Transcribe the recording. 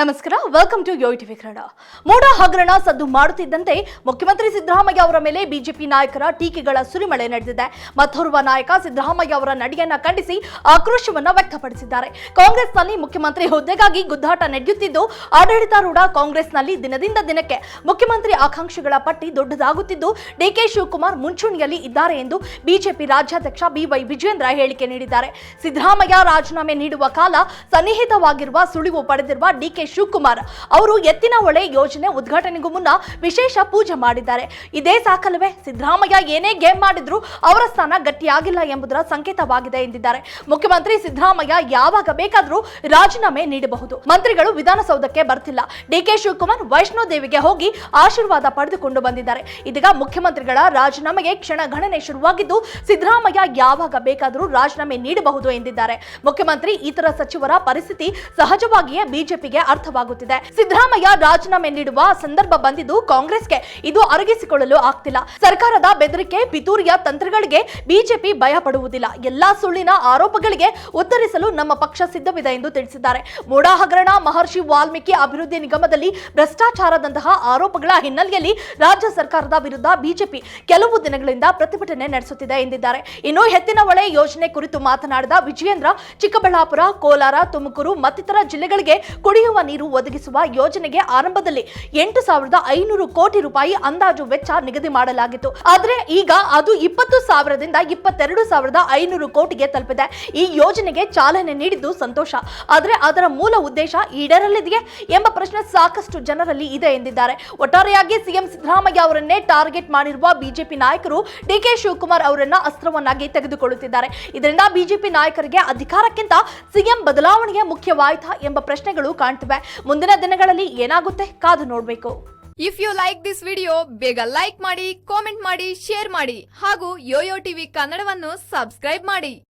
ನಮಸ್ಕಾರ welcome to Yo TV Kannada. ಮೋಡ ಹಗರಣ ಸದ್ದು ಮಾಡುತ್ತಿದ್ದಂತೆ ಮುಖ್ಯಮಂತ್ರಿ ಸಿದ್ದರಾಮಯ್ಯ ಅವರ ಮೇಲೆ ಬಿಜೆಪಿ ನಾಯಕರ ಟೀಕೆಗಳ ಸುರಿಮಳೆ ನಡೆದಿದೆ. ಮತ್ತೋರ್ವ ನಾಯಕ ಸಿದ್ದರಾಮಯ್ಯ ಅವರ ನಡೆಯನ್ನ ಖಂಡಿಸಿ ಆಕ್ರೋಶವನ್ನ ವ್ಯಕ್ತಪಡಿಸಿದ್ದಾರೆ. ಕಾಂಗ್ರೆಸ್ನಲ್ಲಿ ಮುಖ್ಯಮಂತ್ರಿ ಹುದ್ದೆಗಾಗಿ ಗುದ್ದಾಟ ನಡೆಯುತ್ತಿದ್ದು, ಆಡಳಿತಾರೂಢ ಕಾಂಗ್ರೆಸ್ನಲ್ಲಿ ದಿನದಿಂದ ದಿನಕ್ಕೆ ಮುಖ್ಯಮಂತ್ರಿ ಆಕಾಂಕ್ಷಿಗಳ ಪಟ್ಟಿ ದೊಡ್ಡದಾಗುತ್ತಿದ್ದು, ಡಿಕೆ ಶಿವಕುಮಾರ್ ಮುಂಚೂಣಿಯಲ್ಲಿ ಇದ್ದಾರೆ ಎಂದು ಬಿಜೆಪಿ ರಾಜ್ಯಾಧ್ಯಕ್ಷ ಬಿವೈ ವಿಜೇಂದ್ರ ಹೇಳಿಕೆ ನೀಡಿದ್ದಾರೆ. ಸಿದ್ದರಾಮಯ್ಯ ರಾಜೀನಾಮೆ ನೀಡುವ ಕಾಲ ಸನ್ನಿಹಿತವಾಗಿರುವ ಸುಳಿವು ಪಡೆದಿರುವ ಡಿಕೆ ಶಿವಕುಮಾರ್ ಅವರು ಎತ್ತಿನ ಹೊಳೆ ಯೋಜನೆ ಉದ್ಘಾಟನೆಗೂ ಮುನ್ನ ವಿಶೇಷ ಪೂಜೆ ಮಾಡಿದ್ದಾರೆ. ಇದೇ ಸಾಕಲ್ವೇ? ಸಿದ್ದರಾಮಯ್ಯ ಏನೇ ಗೇಮ್ ಮಾಡಿದ್ರು ಅವರ ಸ್ಥಾನ ಗಟ್ಟಿಯಾಗಿಲ್ಲ ಎಂಬುದರ ಸಂಕೇತವಾಗಿದೆ ಎಂದಿದ್ದಾರೆ. ಮುಖ್ಯಮಂತ್ರಿ ಸಿದ್ದರಾಮಯ್ಯ ಯಾವಾಗ ಬೇಕಾದರೂ ರಾಜೀನಾಮೆ ನೀಡಬಹುದು. ಮಂತ್ರಿಗಳು ವಿಧಾನಸೌಧಕ್ಕೆ ಬರ್ತಿಲ್ಲ. ಡಿಕೆ ಶಿವಕುಮಾರ್ ವೈಷ್ಣೋ ದೇವಿಗೆ ಹೋಗಿ ಆಶೀರ್ವಾದ ಪಡೆದುಕೊಂಡು ಬಂದಿದ್ದಾರೆ. ಇದೀಗ ಮುಖ್ಯಮಂತ್ರಿಗಳ ರಾಜೀನಾಮೆಗೆ ಕ್ಷಣ ಗಣನೆ ಶುರುವಾಗಿದ್ದು, ಸಿದ್ದರಾಮಯ್ಯ ಯಾವಾಗ ಬೇಕಾದರೂ ರಾಜೀನಾಮೆ ನೀಡಬಹುದು ಎಂದಿದ್ದಾರೆ. ಮುಖ್ಯಮಂತ್ರಿ, ಇತರ ಸಚಿವರ ಪರಿಸ್ಥಿತಿ ಸಹಜವಾಗಿಯೇ ಬಿಜೆಪಿಗೆ ಅರ್ಥವಾಗುತ್ತಿದೆ. ಸಿದ್ದರಾಮಯ್ಯ ರಾಜೀನಾಮೆ ನೀಡುವ ಸಂದರ್ಭ ಬಂದಿದ್ದು ಕಾಂಗ್ರೆಸ್ಗೆ. ಇದು ಅರಗಿಸಿಕೊಳ್ಳಲು ಆಗ್ತಿಲ್ಲ. ಸರ್ಕಾರದ ಬೆದರಿಕೆ, ಪಿತೂರಿಯ ತಂತ್ರಗಳಿಗೆ ಬಿಜೆಪಿ ಭಯ ಪಡುವುದಿಲ್ಲ. ಎಲ್ಲಾ ಸುಳ್ಳಿನ ಆರೋಪಗಳಿಗೆ ಉತ್ತರಿಸಲು ನಮ್ಮ ಪಕ್ಷ ಸಿದ್ಧವಿದೆ ಎಂದು ತಿಳಿಸಿದ್ದಾರೆ. ಮೋಡಾ ಹಗರಣ ಮಹರ್ಷಿ ವಾಲ್ಮೀಕಿ ಅಭಿವೃದ್ಧಿ ನಿಗಮದಲ್ಲಿ ಭ್ರಷ್ಟಾಚಾರದಂತಹ ಆರೋಪಗಳ ಹಿನ್ನೆಲೆಯಲ್ಲಿ ರಾಜ್ಯ ಸರ್ಕಾರದ ವಿರುದ್ಧ ಬಿಜೆಪಿ ಕೆಲವು ದಿನಗಳಿಂದ ಪ್ರತಿಭಟನೆ ನಡೆಸುತ್ತಿದೆ ಎಂದಿದ್ದಾರೆ. ಇನ್ನು ಎತ್ತಿನಹೊಳೆ ಯೋಜನೆ ಕುರಿತು ಮಾತನಾಡಿದ ವಿಜಯೇಂದ್ರ ಚಿಕ್ಕಬಳ್ಳಾಪುರ, ಕೋಲಾರ, ತುಮಕೂರು ಮತ್ತಿತರ ಜಿಲ್ಲೆಗಳಿಗೆ ಕುಡಿಯುವ ನೀರು ಒದಗಿಸುವ ಯೋಜನೆಗೆ ಆರಂಭದಲ್ಲಿ ಎಂಟು ಸಾವಿರದ ಐನೂರು ಕೋಟಿ ರೂಪಾಯಿ ಅಂದಾಜು ವೆಚ್ಚ ನಿಗದಿ ಮಾಡಲಾಗಿತ್ತು. ಆದರೆ ಈಗ ಅದು ಇಪ್ಪತ್ತು ಸಾವಿರದಿಂದ ಇಪ್ಪತ್ತೆರಡು ಸಾವಿರದ ಐನೂರು ಕೋಟಿಗೆ ತಲುಪಿದೆ. ಈ ಯೋಜನೆಗೆ ಚಾಲನೆ ನೀಡಿದ್ದು ಸಂತೋಷ. ಆದರೆ ಅದರ ಮೂಲ ಉದ್ದೇಶ ಈಡೇರಲಿದೆಯೇ ಎಂಬ ಪ್ರಶ್ನೆ ಸಾಕಷ್ಟು ಜನರಲ್ಲಿ ಇದೆ ಎಂದಿದ್ದಾರೆ. ಒಟ್ಟಾರೆಯಾಗಿ ಸಿಎಂ ಸಿದ್ದರಾಮಯ್ಯ ಅವರನ್ನೇ ಟಾರ್ಗೆಟ್ ಮಾಡಿರುವ ಬಿಜೆಪಿ ನಾಯಕರು ಡಿಕೆ ಶಿವಕುಮಾರ್ ಅವರನ್ನ ಅಸ್ತ್ರವನ್ನಾಗಿ ತೆಗೆದುಕೊಳ್ಳುತ್ತಿದ್ದಾರೆ. ಇದರಿಂದ ಬಿಜೆಪಿ ನಾಯಕರಿಗೆ ಅಧಿಕಾರಕ್ಕಿಂತ ಸಿಎಂ ಬದಲಾವಣೆಯೇ ಮುಖ್ಯವಾಯಿತಾ ಎಂಬ ಪ್ರಶ್ನೆಗಳು ಕಾಣ್ತಿವೆ. ಮುಂದಿನ ದಿನಗಳಲ್ಲಿ ಏನಾಗುತ್ತೆ ಕಾದು ನೋಡಬೇಕು. If you like this video ಬೇಗ ಲೈಕ್ ಮಾಡಿ ಕಾಮೆಂಟ್ ಮಾಡಿ ಶೇರ್ ಮಾಡಿ ಹಾಗೂ ಯೋಯೋ ಟಿವಿ ಕನ್ನಡವನ್ನು ಸಬ್ಸ್ಕ್ರೈಬ್ ಮಾಡಿ.